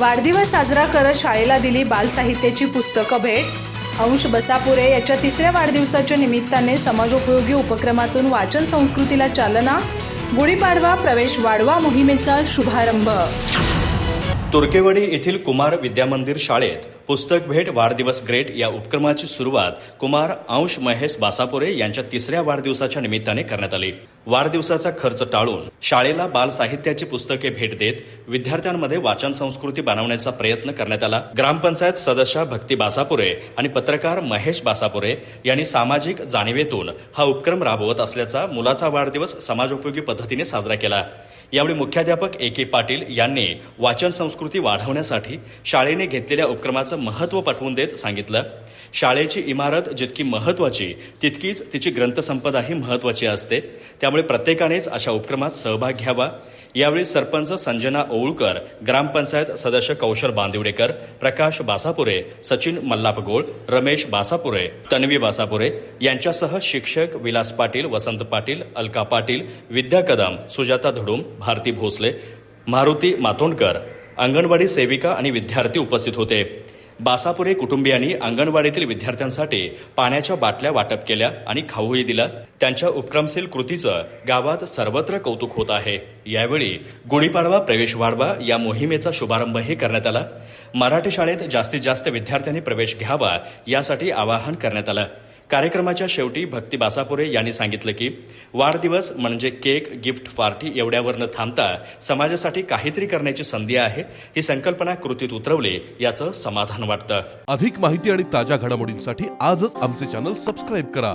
वाढदिवस साजरा करत शाळेला दिली बालसाहित्याची पुस्तकं भेट. अंश बसापुरे याच्या तिसऱ्या वाढदिवसाच्या निमित्ताने समाजोपयोगी उपक्रमातून वाचन संस्कृतीला चालना गुढीपाडवा प्रवेश वाढवा मोहिमेचा शुभारंभ. तुर्केवाडी येथील कुमार विद्यामंदिर शाळेत पुस्तक भेट वाढदिवस ग्रेट या उपक्रमाची सुरुवात कुमार अंश महेश बासापुरे यांच्या तिसऱ्या वाढदिवसाच्या निमित्ताने करण्यात आली. वाढदिवसाचा खर्च टाळून शाळेला बाल साहित्याची पुस्तके भेट देत विद्यार्थ्यांमध्ये वाचन संस्कृती बनवण्याचा प्रयत्न करण्यात आला. ग्रामपंचायत सदस्य भक्ती बासापुरे आणि पत्रकार महेश बासापुरे यांनी सामाजिक जाणीवेतून हा उपक्रम राबवत असल्याचा मुलाचा वाढदिवस समाजोपयोगी पद्धतीने साजरा केला. यावेळी मुख्याध्यापक ए के पाटील यांनी वाचन संस्कृती वाढवण्यासाठी शाळेने घेतलेल्या उपक्रमाचं महत्त्व पटवून देत सांगितलं. शाळेची इमारत जितकी महत्त्वाची तितकीच तिची ग्रंथसंपदाही महत्त्वाची असते. त्यामुळे प्रत्येकानेच अशा उपक्रमात सहभाग घ्यावा. यावेळी सरपंच संजना ओळकर ग्रामपंचायत सदस्य कौशल बांदिवडेकर प्रकाश बासापुरे सचिन मल्लापगोळ रमेश बासापुरे तन्वी बासापुरे यांच्यासह शिक्षक विलास पाटील वसंत पाटील अलका पाटील विद्या कदम सुजाता धुडुम भारती भोसले मारुती मातोंडकर अंगणवाडी सेविका आणि विद्यार्थी उपस्थित होते. बासापुरे कुटुंबियांनी अंगणवाडीतील विद्यार्थ्यांसाठी पाण्याच्या बाटल्या वाटप केल्या आणि खाऊही दिला. त्यांच्या उपक्रमशील कृतीचं गावात सर्वत्र कौतुक होत आहे. यावेळी गुढीपाडवा प्रवेश वाढवा या मोहिमेचा शुभारंभही करण्यात आला. मराठी शाळेत जास्तीत जास्त विद्यार्थ्यांनी प्रवेश घ्यावा यासाठी आवाहन करण्यात आलं. कार्यक्रमाच्या शेवटी भक्ती बासापुरे यांनी सांगितलं की वाढदिवस म्हणजे केक गिफ्ट पार्टी एवढ्यावर न थांबता समाजासाठी काहीतरी करण्याची संधी आहे ही संकल्पना कृतीत उतरवली याचं समाधान वाटतं. अधिक माहिती आणि ताज्या घडामोडींसाठी आजच आमचे चॅनल सबस्क्राईब करा.